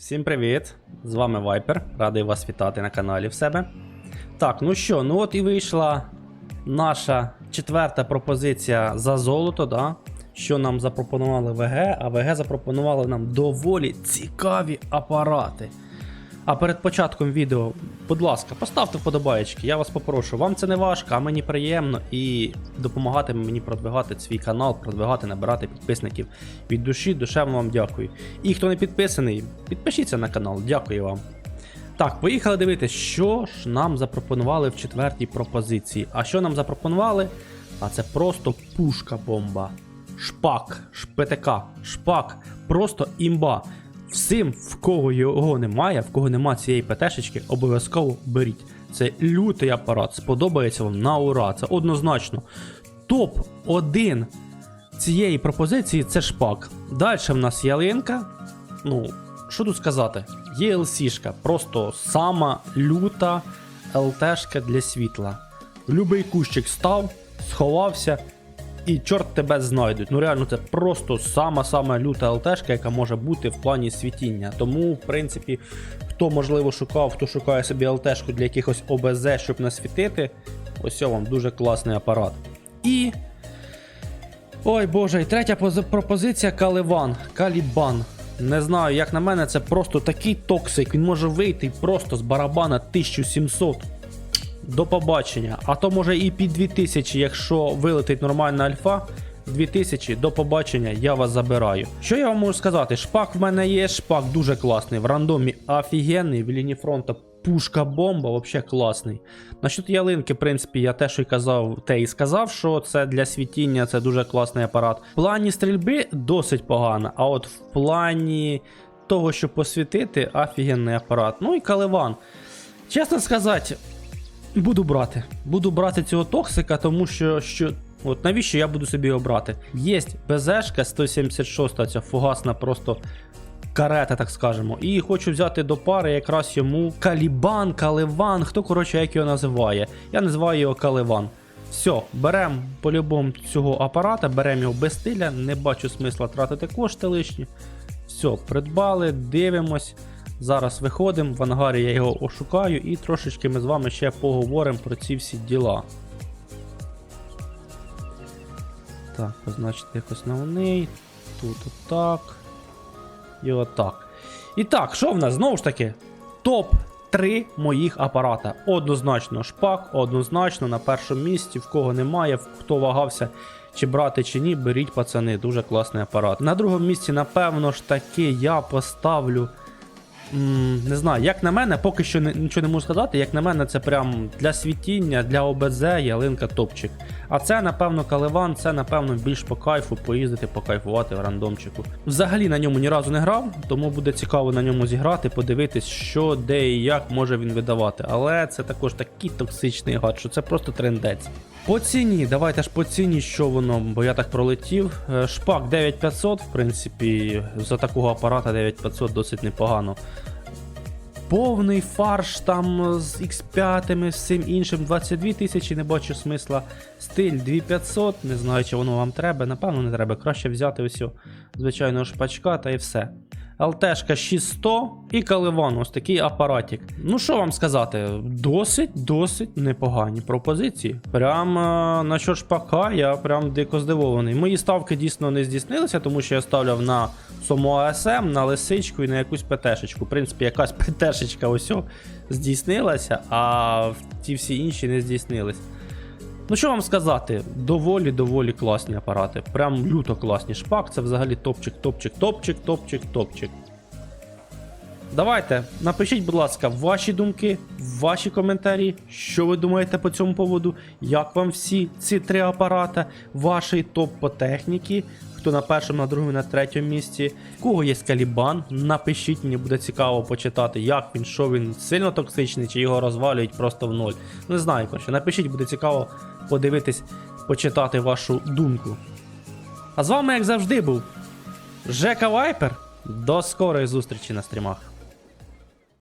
Всім привіт! З вами Вайпер. Радий вас вітати на каналі в себе. Так, ну що, ну от і вийшла наша четверта пропозиція за золото, да? що нам запропонували ВГ, а ВГ запропонували нам доволі цікаві апарати. А перед початком відео, будь ласка, поставте вподобаєчки, я вас попрошу. Вам це не важко, а мені приємно і допомагатиме мені продвигати свій канал, продвигати, набирати підписників від душі. Душевно вам дякую. І хто не підписаний, підпишіться на канал, дякую вам. Так, поїхали дивитися, що ж нам запропонували в четвертій пропозиції. А що нам запропонували? А це просто пушка-бомба. Шпак, шпетека, шпак, просто імба. Всім, в кого його немає, в кого немає цієї ПТшечки, обов'язково беріть. Це лютий апарат, сподобається вам на ура. Це однозначно. Топ-1 цієї пропозиції це шпак. Далі в нас ялинка. Ну, що тут сказати? ELC-шка, просто сама люта ЛТшка для світла. Любий кущик став, сховався, і чорт тебе знайдуть. Ну реально, це просто сама-сама люта ЛТшка, яка може бути в плані світіння. Тому, в принципі, хто можливо шукав, хто шукає собі ЛТшку для якихось ОБЗ, щоб насвітити, ось вам дуже класний апарат. І. Ой боже, і третя пропозиція Каливан. Калібан. Не знаю, як на мене, це просто такий токсик. Він може вийти просто з барабана 1700. До побачення. А то може і під 2000, якщо вилетить нормальна альфа. 2000, до побачення, я вас забираю. Що я вам можу сказати? Шпак в мене є, шпак дуже класний. В рандомі офігенний, в лінії фронту пушка бомба, взагалі класний. Насчет ялинки, в принципі, я те, що й казав, те і сказав, що це для світіння, це дуже класний апарат. В плані стрільби досить погано, а от в плані того, щоб посвітити, офігенний апарат. Ну і каливан. Чесно сказати, Буду брати. Буду брати цього токсика, тому що. що От навіщо я буду собі його брати? Є БЗшка 176, ця фугасна просто карета, так скажемо. І хочу взяти до пари якраз йому Калібан, Каливан, хто коротше як його називає. Я називаю його Каливан. Все, беремо по-любому цього апарата, беремо його без стиля, не бачу смисла тратити кошти лишні. Все, придбали, дивимось. Зараз виходимо, в ангарі я його ошукаю і трошечки ми з вами ще поговоримо про ці всі діла. Так, позначити як основний. Тут отак. І отак. І так, що в нас? Знову ж таки, топ-3 моїх апарата. Однозначно шпак, однозначно на першому місці, в кого немає, хто вагався. Чи брати чи ні, беріть пацани, дуже класний апарат. На другому місці, напевно ж таки, я поставлю Не знаю, як на мене, поки що нічого не можу сказати. Як на мене, це прям для світіння, для ОБЗ, ялинка топчик. А це, напевно, каливан, це, напевно, більш по кайфу, поїздити, покайфувати в рандомчику. Взагалі на ньому ні разу не грав, тому буде цікаво на ньому зіграти, подивитись, що, де і як може він видавати. Але це також такий токсичний гад, що це просто трендець. По ціні, давайте ж по ціні, що воно, бо я так пролетів. Е, Шпак 9500, в принципі, за такого апарата 9500 досить непогано. Повний фарш там з X5, з всім іншим 22 тисячі, не бачу смисла. Стиль 2500, не знаю, чи воно вам треба. Напевно, не треба. Краще взяти ось звичайного шпачка та і все. ЛТшка 600 і Каливан, ось такий апаратик. Ну що вам сказати, досить, досить непогані пропозиції. Прям е, на що шпака, я прям дико здивований. Мої ставки дійсно не здійснилися, тому що я ставляв на саму АСМ, на лисичку і на якусь ПТшечку. В принципі, якась ПТшечка ось здійснилася, а ті всі інші не здійснились. Ну що вам сказати, доволі доволі класні апарати. Прям люто класні. Шпак це взагалі топчик, топчик, топчик, топчик, топчик. Давайте, напишіть, будь ласка, ваші думки, ваші коментарі, що ви думаєте по цьому поводу, як вам всі ці три апарата, ваші топ по техніці, хто на першому, на другому, на третьому місці. У кого є Калібан, напишіть, мені буде цікаво почитати, як він, що він сильно токсичний, чи його розвалюють просто в ноль. Не знаю, коротше, напишіть, буде цікаво подивитись, почитати вашу думку. А з вами, як завжди, був Жека Вайпер. До скорої зустрічі на стрімах.